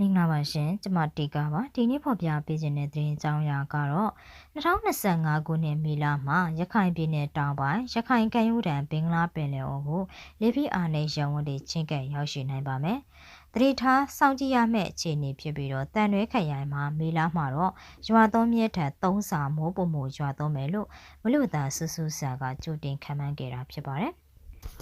မင်္ဂလာပါရှင်ကျမတီကာပါဒီနေ့ဖော်ပြပေးခြင်းတဲ့သတင်းအကြောင်းအရာကတော့2025ခုနှစ်မေလမှာရခိုင်ပြည်နယ်တောင်ပိုင်းရခိုင်ကမ်းရိုးတန်းဘင်္ဂလားပင်လယ်အော်ကိုလေပြင်းအားနဲ့ရဝန်းတွေချင်းကပ်ရောက်ရှိနိုင်ပါမယ်။တတိထားစောင့်ကြည့်ရမယ့်အခြေအနေဖြစ်ပြီးတော့တန်ရွဲခရိုင်မှာမေလမှာတော့ရွာသွန်းမြဲထက်3စာမိုးပုံမှုရွာသွန်းမယ်လို့မလူသားဆူဆူဆာကကြိုတင်ခံမှန်းခဲ့တာဖြစ်ပါတယ်။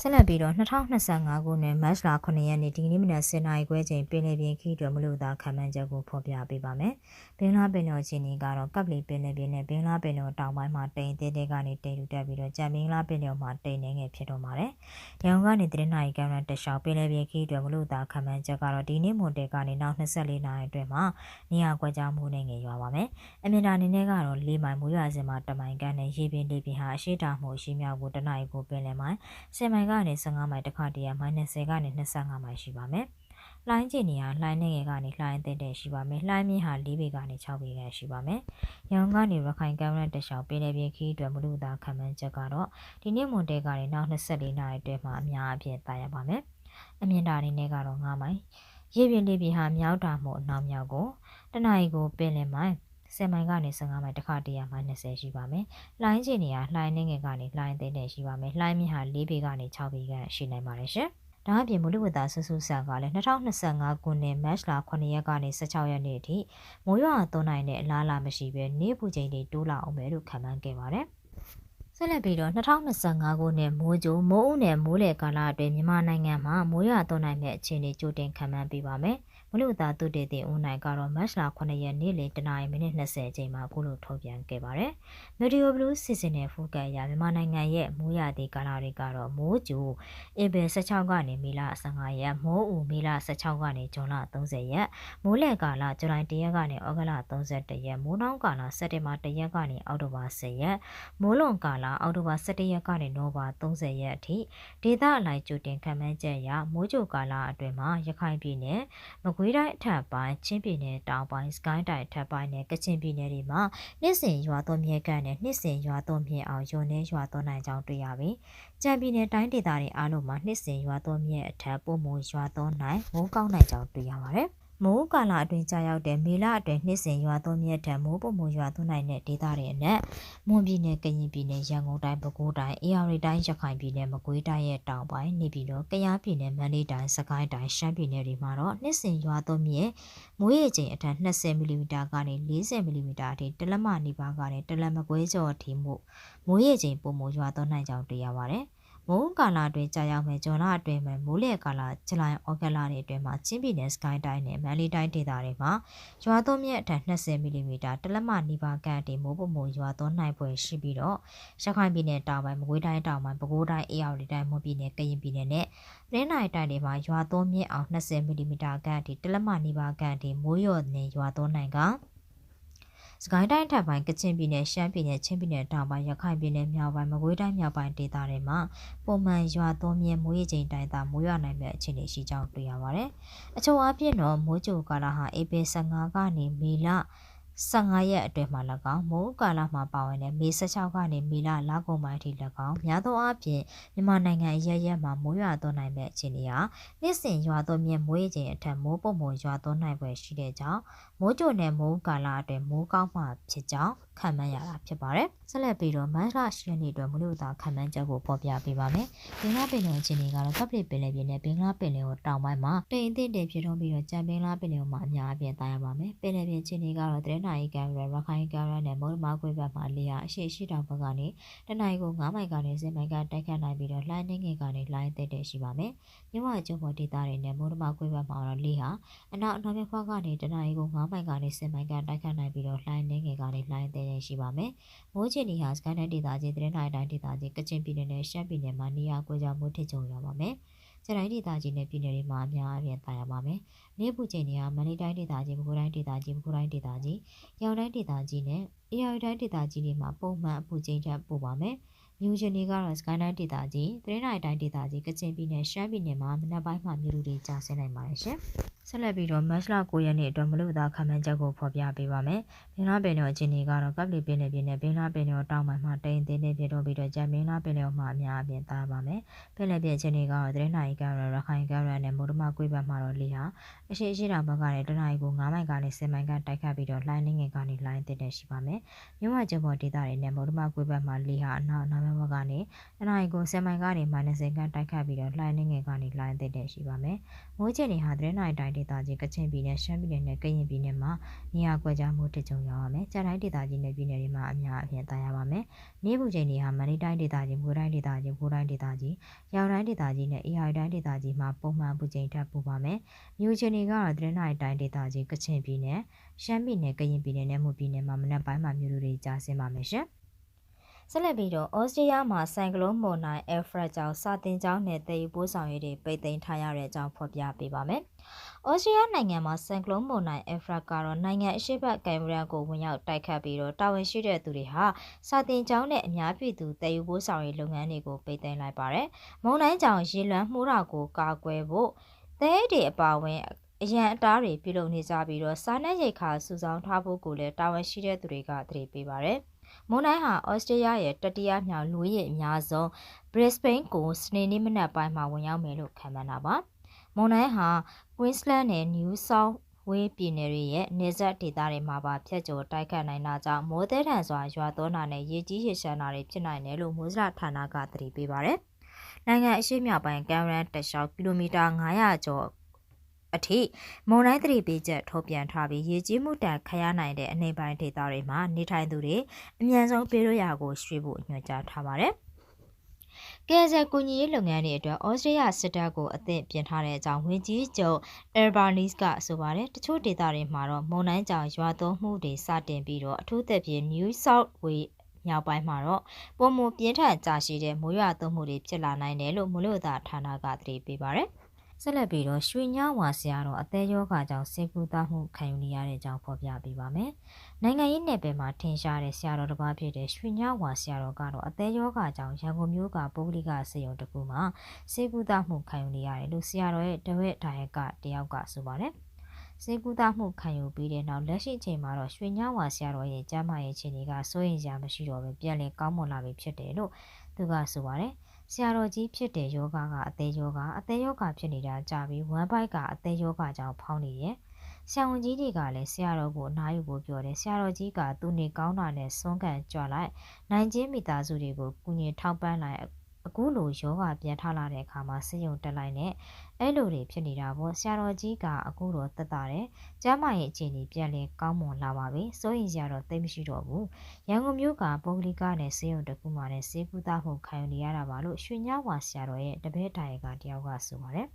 ဆက်လက်ပြီးတော့2025ခုနှစ်မတ်လ9ရက်နေ့ဒီနေ့မနက်10:00နာရီခွဲချိန်ပင်လယ်ပြင်ခီးတော်မလို့သာခံမှန်းချက်ကိုဖော်ပြပေးပါမယ်။ဘင်္ဂလားပင်လယ်ချင်းကြီးကတော့ကပ်လီပင်လယ်ပြင်နဲ့ဘင်္ဂလားပင်လယ်တောင်ပိုင်းမှာတိမ်သေးသေးကနေတိမ်လူတက်ပြီးတော့ကြံဘင်္ဂလားပင်လယ်မှာတိမ်နေငယ်ဖြစ်တော့ပါတယ်။ရန်ကုန်ကနေတရင်နာရီကမ်းရန်တရှောင်းပင်လယ်ပြင်ခီးတော်မလို့သာခံမှန်းချက်ကတော့ဒီနေ့မွန်တဲကနေနောက်24နာရီအတွင်းမှာနေရာကွက်ကြားမှုနဲ့ငယ်ရွာပါမယ်။အမြင့်တာအနေနဲ့ကတော့၄မိုင်မူရွာစင်မှာတမိုင်ကန်းနဲ့ရေပြင်လေးပြင်ဟာအရှိတာမှုရှိမြောက်ကိုတနအီကိုပင်လယ်မိုင်10မိုင်ကနေ15မိုင်တစ်ခါတည်းရ -30 ကနေ25မိုင်ရှိပါမယ်။လှိုင်းကျင်နေရလှိုင်းနေငယ်ကနေလှိုင်းတဲ့တဲ့ရှိပါမယ်။လှိုင်းမြင့်ဟာ၄ပေကနေ6ပေခန့်ရှိပါမယ်။ရောင်ကနေရခိုင်ကမ်းရန်တလျှောက်ပင်လယ်ပြင်ခီးအတွက်မလူသားခံမှန်းချက်ကတော့ဒီနေ့မွန်တဲကနေနောက်24နာရီအတွင်းမှာအများအပြားတာရပါမယ်။အမြင့်တာအနေနဲ့ကတော့9မိုင်။ရေပြင်လေးပြင်ဟာမြောက်တာမှုအနောက်မြောက်ကိုတနအီကိုပင်လယ်မိုင် 10မိုင်ကနေ15မိုင်တစ်ခါတရမိုင်20ရှိပါမယ်။လှိုင်းချင်နေရလှိုင်းနေငယ်ကနေလှိုင်းသိတဲ့ရှိပါမယ်။လှိုင်းမြင့်ဟာ4ပေကနေ6ပေခန့်ရှိနိုင်ပါတယ်ရှင်။ဒါအပြင်မလူဝတ္တဆဆူဆာကလည်း2025ခုနှစ်မတ်လ9ရက်ကနေ16ရက်နေ့အထိမိုးရွာသွန်းနိုင်တဲ့အလားအလာမရှိဘဲနေပူချိန်တွေတိုးလာအောင်ပဲလို့ခန့်မှန်းခဲ့ပါတယ်။ဆက်လက်ပြီးတော့2025ခုနှစ်မိုးကြိုးမိုးဦးနယ်မိုးလေကာလအတွင်းမြန်မာနိုင်ငံမှာမိုးရွာသွန်းနိုင်တဲ့အခြေအနေကြိုတင်ခန့်မှန်းပေးပါမယ်။ မလို့သာသူတေတေဦးနိုင်ကတော့မတ်လ9ရက်နေ့လေတနာရီမိနစ်20အချိန်မှာအခုလိုထုတ်ပြန်ခဲ့ပါတယ်။ Meteor Blue စီစဉ်တဲ့ဖူကတ်ရမြန်မာနိုင်ငံရဲ့မိုးရသည့်ကာလတွေကတော့မိုးကြိုဧပြီ16ကနေမေလ15ရက်မိုးဦးမေလ16ကနေဇွန်လ30ရက်မိုးလယ်ကာလဇူလိုင်1ရက်ကနေဩဂုတ်လ31ရက်မိုးနှောင်းကာလစက်တင်ဘာ1ရက်ကနေအောက်တိုဘာ10ရက်မိုးလွန်ကာလအောက်တိုဘာ17ရက်ကနေနိုဘာ30ရက်အထိဒေသအလိုက်ကြိုတင်ခံမှန်းချက်အရမိုးကြိုကာလအတွင်းမှာရခိုင်ပြည်နယ်မကွေးတိုင်းအထက်ပိုင်းချင်းပြည်နယ်တောင်ပိုင်းစကိုင်းတိုင်းအထက်ပိုင်းနဲ့ကချင်ပြည်နယ်တွေမှာနှစ်စဉ်ရွာသွန်းမြဲကန်နဲ့နှစ်စဉ်ရွာသွန်းမြဲအောင်ယွန်းနေရွာသွန်းနိုင်ကြောင်းတွေ့ရပြီးကြံပြည်နယ်တိုင်းဒေသတွေအားလုံးမှာနှစ်စဉ်ရွာသွန်းမြဲအထက်ပုံမရွာသွန်းနိုင်မိုးကောင်းနိုင်ကြောင်းတွေ့ရပါတယ်။ မိုးကာလအတွင်းကြာရောက်တဲ့မေလအတွင်းနှစ်စဉ်ရွာသွန်းမြတ်ထံမိုးပုံမှုရွာသွန်းနိုင်တဲ့ဒေသတွေအနက်မွန်ပြည်နယ်၊ကရင်ပြည်နယ်၊ရန်ကုန်တိုင်း၊ပဲခူးတိုင်း၊အေရရီတိုင်း၊ရခိုင်ပြည်နယ်၊မကွေးတိုင်းရဲ့တောင်ပိုင်းနေပြည်တော်၊ကယားပြည်နယ်၊မန္တလေးတိုင်း၊စကိုင်းတိုင်း၊ရှမ်းပြည်နယ်တွေမှာတော့နှစ်စဉ်ရွာသွန်းမြတ်မိုးရေချိန်အထက်20မီလီမီတာကနေ40မီလီမီတာအထိတလက်မနီပါကနေတလက်မကွဲကျော်အထိမို့မိုးရေချိန်ပုံမှုရွာသွန်းနိုင်ကြောင်းတွေ့ရပါတယ်။ မိုးကာလအတွင်းကြာရောက်မယ်ဂျွန်လအတွင်းမှာမိုးလေကာလဇူလိုင်ဩဂတ်လတွေအတွင်းမှာချင်းပြည်နယ်စကိုင်းတိုင်းနဲ့မန္တလေးတိုင်းဒေသတွေမှာရွာသွန်းမြင့်အထက်20မီလီမီတာတလက်မနီးပါးကန်တီမိုးပုံမိုးရွာသွန်းနိုင်ပွဲရှိပြီးတော့ရခိုင်ပြည်နယ်တောင်ပိုင်းမကွေးတိုင်းတောင်ပိုင်းပဲခူးတိုင်းအေရဝတီတိုင်းမွန်ပြည်နယ်ကရင်ပြည်နယ်နဲ့သတင်းနိုင်တိုင်းတွေမှာရွာသွန်းမြင့်အောင်20မီလီမီတာကန်တီတလက်မနီးပါးကန်တီမိုးရွာနေရွာသွန်းနိုင်က စကိုင်းတိုင်းထပ်ပိုင်းကချင်ပြည်နယ်ရှမ်းပြည်နယ်ချင်းပြည်နယ်တောင်ပိုင်းရခိုင်ပြည်နယ်မြောက်ပိုင်းမကွေးတိုင်းမြောက်ပိုင်းဒေသတွေမှာပုံမှန်ရွာသွန်းမြဲမိုးရေချိန်တိုင်းသာမိုးရွာနိုင်မယ့်အခြေအနေရှိကြောင်းတွေ့ရပါတယ်။အချို့အပြည့်တော့မိုးကြိုကာလဟာဧပြီ15ကနေမေလ 15ရက်အတွင်းမှာ၎င်းမိုးကာလမှာပါဝင်တဲ့မေ16ကနေမေလလကုန်ပိုင်းထိ၎င်းများသောအားဖြင့်မြန်မာနိုင်ငံရရက်မှာမိုးရွာသွန်းနိုင်မဲ့အခြေအနေဟာနှစ်စဉ်ရွာသွန်းမြင့်မိုးရေချိန်အထက်မိုးပုံပုံရွာသွန်းနိုင်ပွဲရှိတဲ့ကြောင့်မိုးကြိုနဲ့မိုးကာလအတွင်းမိုးကောင်းမှဖြစ်ကြောင်း ခံမှန်းရတာဖြစ်ပါတယ်။ဆက်လက်ပြီးတော့မန်ရရှိရက်နေ့အတွက်မလို့သာခံမှန်းချက်ကိုဖော်ပြပေးပါမယ်။ဘင်္ဂလားပင်လယ်အခြေအနေကတော့ကပ်ပလစ်ပင်လယ်ပြင်နဲ့ဘင်္ဂလားပင်လယ်ကိုတောင်ပိုင်းမှာတိမ်အထစ်တွေဖြစ်ထွန်းပြီးတော့ကြံဘင်္ဂလားပင်လယ်မှာအများအပြားတာရပါမယ်။ပင်လယ်ပြင်အခြေအနေကတော့တရနိုင်ကံရရခိုင်ကံရနဲ့မုံမကွေးဘက်မှာလေယာအရှိရှိတောင်ဘက်ကနေတနိုင်ကို9မိုင်ကနေ10မိုင်ကတိုက်ခတ်နိုင်ပြီးတော့လှိုင်းနှင်းငယ်ကနေလှိုင်းသက်တဲ့ရှိပါမယ်။မြမကျုံပေါ်ဒေသတွေနဲ့မုံမကွေးဘက်မှာတော့လေဟာအနောက်အနောက်ဘက်ကနေတနိုင်ကို9မိုင်ကနေ10မိုင်ကတိုက်ခတ်နိုင်ပြီးတော့လှိုင်းနှင်းငယ်ကနေလှိုင်းသက်တဲ့ရှိပါမယ်။မိုးချင်ဒီဟာစကိုင်းတိုင်းဒေသကြီးတရနိုင်တိုင်းဒေသကြီးကချင်ပြည်နယ်နဲ့ရှမ်းပြည်နယ်မှာနေရာကွဲကြောင်မိုးထစ်ကြုံရပါမယ်။ကျတိုင်းဒေသကြီးနဲ့ပြည်နယ်တွေမှာအများအပြားတာရပါမယ်။နေ့ပူချိန်တွေကမန္တလေးတိုင်းဒေသကြီး၊ပဲခူးတိုင်းဒေသကြီး၊ပဲခူးတိုင်းဒေသကြီး၊ရောင်တိုင်းဒေသကြီးနဲ့အေရတိုင်းဒေသကြီးတွေမှာပုံမှန်အပူချိန်ထက်ပိုပါမယ်။မြူရှင်တွေကတော့စကိုင်းတိုင်းဒေသကြီး၊တရင်းတိုင်းဒေသကြီး၊ကချင်ပြည်နယ်၊ရှမ်းပြည်နယ်မှာမနက်ပိုင်းမှာမြို့လူတွေကြာဆင်းနိုင်ပါတယ်ရှင်။ ဆက်လက်ပြီးတော့မတ်လ9ရက်နေ့အတွက်မလို့သားခံမှန်းချက်ကိုဖော်ပြပေးပါမယ်။ဘင်္ဂလားပင်လယ်အခြေအနေကတော့ကပ်လီပင်လယ်ပြင်နဲ့ဘင်္ဂလားပင်လယ်တောင်ပိုင်းမှာတိမ်တင်းတင်းပြတော့ပြီးတော့ဂျမ်ဘင်္ဂလားပင်လယ်မှာအများအပြားသားပါမယ်။ပင်လယ်ပြင်အခြေအနေကတော့သတင်းနိုင်ကရရခိုင်ကရနဲ့မိုးတမကွေးဘက်မှာတော့လေဟာအရှိအရှိတောင်ဘက်ကနေတနင်္လာရီကို9မိုင်ကနေ10မိုင်ကတိုက်ခတ်ပြီးတော့လှိုင်းနှင်းငယ်ကနေလှိုင်းတက်တက်ရှိပါမယ်။မြို့မကျပေါ်ဒေသတွေနဲ့မိုးတမကွေးဘက်မှာလေဟာအနောက်အနောက်ဘက်ကနေတနင်္လာရီကို10မိုင်ကနေ -10 ကတိုက်ခတ်ပြီးတော့လှိုင်းနှင်းငယ်ကနေလှိုင်းတက်တက်ရှိပါမယ်။မိုးချင်တွေဟာသတင်းနိုင်တိုင်းဒေသကြီးကချင်ပြည်နယ်ရှမ်းပြည်နယ်နဲ့ကရင်ပြည်နယ်မှာနေရာကွက်ကြားမှုတကြုံရပါမယ်။ကြာတိုင်းဒေသကြီးနဲ့ပြည်နယ်တွေမှာအများအပြားတာရပါမယ်။နေပူချိန်တွေဟာမန္တလေးတိုင်းဒေသကြီး၊မွေတိုင်းဒေသကြီး၊ကိုတိုင်းဒေသကြီး၊ရောင်တိုင်းဒေသကြီးနဲ့အေရတိုင်းဒေသကြီးမှာပုံမှန်ပူချိန်ထပ်ပူပါမယ်။မြို့ချိန်တွေကတော့သတင်းနိုင်တိုင်းဒေသကြီးကချင်ပြည်နယ်၊ရှမ်းပြည်နယ်၊ကရင်ပြည်နယ်နဲ့မှုပြည်နယ်မှာမနက်ပိုင်းမှာမြို့လူတွေကြားဆင်းပါမယ်ရှင်။ ဆက်လက်ပြီးတော့ဩစတြေးလျမှာဆိုင်ကလုန်းမွန်နိုင်အဲဖရက်ကြောင့်စာတင်ကျောင်းနဲ့တည်ယူပို့ဆောင်ရေးတွေပိတ်သိမ်းထားရတဲ့အကြောင်းဖော်ပြပေးပါမယ်။ဩစတြေးလျနိုင်ငံမှာဆိုင်ကလုန်းမွန်နိုင်အဲဖရက်ကတော့နိုင်ငံအရှိတ်ကင်မရာကိုဝင်ရောက်တိုက်ခတ်ပြီးတော့တာဝန်ရှိတဲ့သူတွေဟာစာတင်ကျောင်းနဲ့အများပြည်သူတည်ယူပို့ဆောင်ရေးလုပ်ငန်းတွေကိုပိတ်သိမ်းလိုက်ပါတယ်။မုံတိုင်းကြောင့်ရေလွှမ်းမှုတာကိုကာကွယ်ဖို့တဲတွေအပါအဝင်အရန်အတားတွေပြုလုပ်နေကြပြီးတော့စားနပ်ရိက္ခာစုဆောင်းထားဖို့ကိုလည်းတာဝန်ရှိတဲ့သူတွေကသတိပေးပါတယ်။ မွန်တိုင်းဟာဩစတြေးလျရဲ့တတိယမြောက်လူဦးရေအများဆုံး Brisbane ကိုစနေနေ့မနက်ပိုင်းမှာဝင်ရောက်မယ်လို့ခန့်မှန်းတာပါ။မွန်တိုင်းဟာ Queensland နဲ့ New South ဝေးပြည်နယ်တွေရဲ့နေဆက်ဒေသတွေမှာပါဖျက်ကျော်တိုက်ခတ်နိုင်တာကြောင့်မိုးသည်ထန်စွာရွာသွန်းတာနဲ့ရေကြီးရေရှမ်းတာတွေဖြစ်နိုင်တယ်လို့မိုးစရဌာနကသတိပေးပါတယ်။နိုင်ငံအရှေ့မြောက်ပိုင်းကမ်ရန်တလျှောက်ကီလိုမီတာ900ကျော် အထိမုံတိုင်းသတိပေးချက်ထုတ်ပြန်ထားပြီးရေကြီးမှုတန်ခရနိုင်တဲ့အနေပိုင်းဒေသတွေမှာနေထိုင်သူတွေအမြန်ဆုံးပေးလို့ရကိုရွှေ့ဖို့ညွှန်ကြားထားပါတယ်။ကဲဆယ်ကူညီရေးလုပ်ငန်းတွေအတွက်ဩစတြေးလျစစ်တပ်ကိုအသင့်ပြင်ထားတဲ့အကြောင်းဝန်ကြီးချုပ်အယ်ဘာနီးစ်ကဆိုပါတယ်။တချို့ဒေသတွေမှာတော့မုန်တိုင်းကြောင့်ရွာသွန်းမှုတွေစတင်ပြီးတော့အထူးသဖြင့် New South Wales မြောက်ပိုင်းမှာတော့ပုံမပြင်းထန်ကြာရှိတဲ့မိုးရွာသွန်းမှုတွေဖြစ်လာနိုင်တယ်လို့မိုးလေဝသဌာနကသတိပေးပါတယ်။ ဆက်လက်ပြီးတော့ရွှေညဝါဆရာတော်အသေးယောဂကြောင့်စေကူသားမှုခံယူနေရတဲ့အကြောင်းဖော်ပြပေးပါမယ်။နိုင်ငံရေးနယ်ပယ်မှာထင်ရှားတဲ့ဆရာတော်တစ်ပါးဖြစ်တဲ့ရွှေညဝါဆရာတော်ကတော့အသေးယောဂကြောင့်ရန်ကုန်မြို့ကပုဂ္ဂလိကစေယုံတစ်ခုမှာစေကူသားမှုခံယူနေရတယ်လို့ဆရာတော်ရဲ့တဝက်ဒါယကတယောက်ကဆိုပါတယ်။စေကူသားမှုခံယူပြီးတဲ့နောက်လက်ရှိအချိန်မှာတော့ရွှေညဝါဆရာတော်ရဲ့ကျမ်းမာရေးအခြေအနေကစိုးရိမ်စရာမရှိတော့ပဲပြန်လည်ကောင်းမွန်လာပြီဖြစ်တယ်လို့သူကဆိုပါတယ်။ ဆရာတော်ကြီးဖြစ်တဲ့ယောဂကအသေးယောဂအသေးယောဂဖြစ်နေတာကြာပြီးဝမ်ဘိုက်ကအသေးယောဂကြောင့်ဖောင်းနေရဲ့ဆရာဝန်ကြီးတွေကလည်းဆရာတော်ကိုအနားယူဖို့ပြောတယ်ဆရာတော်ကြီးကသူနေကောင်းတာနဲ့စွန့်ကန်ကြွလိုက်နိုင်ချင်းမိသားစုတွေကိုကုညီထောက်ပံ့လိုက် အခုလိုယောဂပြန်ထလာတဲ့အခါမှာစိတ်ယုံတက်လိုက်နဲ့အဲ့လိုတွေဖြစ်နေတာပေါ့ဆရာတော်ကြီးကအခုတော့တက်တာတယ်ကျမ်းမာရေးအခြေအနေပြန်လဲကောင်းမွန်လာပါပြီစိုးရင်ဆရာတော်သိမရှိတော့ဘူးရန်ကုန်မြို့ကပုဂ္ဂလိကနဲ့စေယုံတကူမှနဲ့စေကူသားမှုခံယူနေရတာပါလို့ရွှေညဝါဆရာတော်ရဲ့တပည့်တိုင်ကတယောက်ကဆိုပါတယ်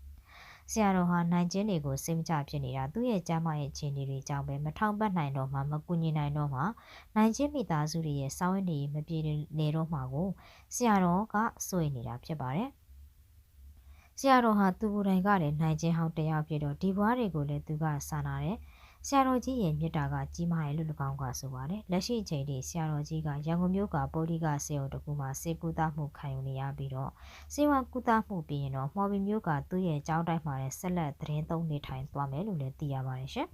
ဆရာတော်ဟာနိုင်ကျင်းတွေကိုစိတ်မချဖြစ်နေတာသူ့ရဲ့ကျမ်းမာရေးအခြေအနေတွေကြောင့်ပဲမထောင်ပတ်နိုင်တော့မှမကူညီနိုင်တော့မှနိုင်ကျင်းမိသားစုတွေရဲ့စောင်းရင်းတွေမပြေနေတော့မှကိုဆရာတော်ကစိုးရိမ်နေတာဖြစ်ပါတယ်ဆရာတော်ဟာသူကိုယ်တိုင်ကလည်းနိုင်ကျင်းဟောင်းတယောက်ဖြစ်တော့ဒီဘွားတွေကိုလည်းသူကစာနာတယ် ဆရာတော်ကြီးရဲ့မြတ်တာကကြီးမားတယ်လို့၎င်းကဆိုပါတယ်လက်ရှိအချိန်ထိဆရာတော်ကြီးကရန်ကုန်မြို့ကပုရိကစေုံတကူမှာစေကူတာမှုခံယူနေရပြီးတော့စေဝါကူတာမှုပြီးရင်တော့မော်ဘီမြို့ကသူ့ရဲ့ကျောင်းတိုင်းမှာဆက်လက်သတင်းသုံးနေထိုင်သွားမယ်လို့လည်းသိရပါတယ်ရှင်